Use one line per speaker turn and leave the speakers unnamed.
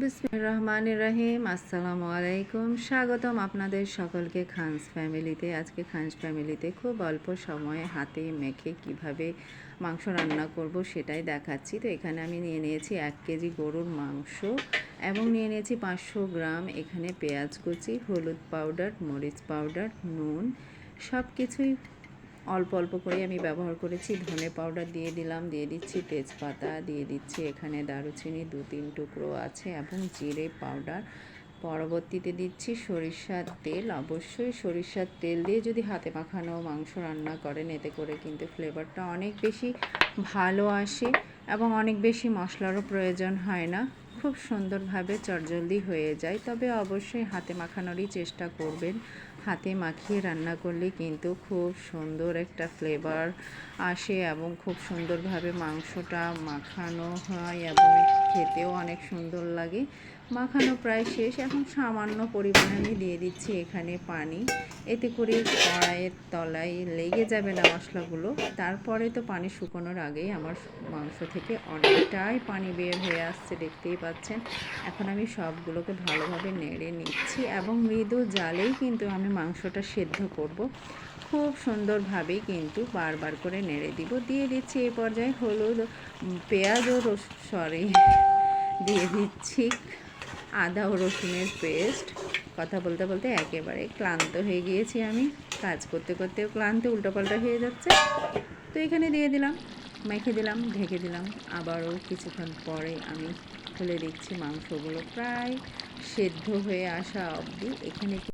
বিসমির রহমান রহিম। আসসালামু আলাইকুম স্বাগতম আপনাদের সকলকে খানস ফ্যামিলিতে। আজকে খানস ফ্যামিলিতে খুব অল্প সময়ে হাতে মেখে কীভাবে মাংস রান্না করব সেটাই দেখাচ্ছি। তো এখানে আমি নিয়ে নিয়েছি এক কেজি গরুর মাংস এবং নিয়ে নিয়েছি পাঁচশো গ্রাম। এখানে পেঁয়াজ কুচি, হলুদ পাউডার, মরিচ পাউডার, নুন সব কিছুই অল্প অল্প করে আমি ব্যবহার করেছি। ধনে পাউডার দিয়ে দিলাম, দিয়ে দিচ্ছি তেজপাতা, দিয়ে দিচ্ছি এখানে দারুচিনি, দু তিন টুকরো আছে এবং জিরে পাউডার পরবর্তীতে দিচ্ছি সরিষার তেল। অবশ্যই সরিষার তেল দিয়ে যদি হাতে মাখানো মাংস রান্না করেন, এতে করে কিন্তু ফ্লেভারটা অনেক বেশি ভালো আসে এবং অনেক বেশি মশলারও প্রয়োজন হয় না। খুব সুন্দরভাবে চটজলদি হয়ে যায়। তবে অবশ্যই হাতে মাখানোরই চেষ্টা করবেন। হাতে মাখিয়ে রান্না করলে কিন্তু খুব সুন্দর একটা ফ্লেভার আসে এবং খুব সুন্দরভাবে মাংসটা মাখানো হয় এবং খেতেও অনেক সুন্দর লাগে। মাখানো প্রায় শেষ। এখন সামান্য পরিমাণে আমি দিয়ে দিচ্ছি এখানে পানি। এতে করে কড়াইয়ের তলায় লেগে যাবে না মশলাগুলো। তারপরে তো পানি শুকোনোর আগেই আমার মাংস থেকে অনেকটাই পানি বের হয়ে আসছে, দেখতেই পাচ্ছেন। এখন আমি সবগুলোকে ভালোভাবে নেড়ে নিচ্ছি এবং মৃদু জালেই কিন্তু আমি মাংসটা সেদ্ধ করব। খুব সুন্দরভাবেই কিন্তু বারবার করে নেড়ে দিব। দিয়ে দিচ্ছি এই পর্যায়ে হলুদ, পেঁয়াজ ও রস সরি দিয়ে দিচ্ছি। আদা ও রসুনের পেস্ট। কথা বলতে বলতে একেবারে ক্লান্ত হয়ে গিয়েছি আমি। কাজ করতে করতেও ক্লান্ত, উল্টোপাল্টা হয়ে যাচ্ছে। তো এখানে দিয়ে দিলাম, মেখে দিলাম, ঢেকে দিলাম। আবারও কিছুক্ষণ পরে আমি খুলে দিচ্ছি মাংসগুলো প্রায় সেদ্ধ হয়ে আসা অবধি এখানে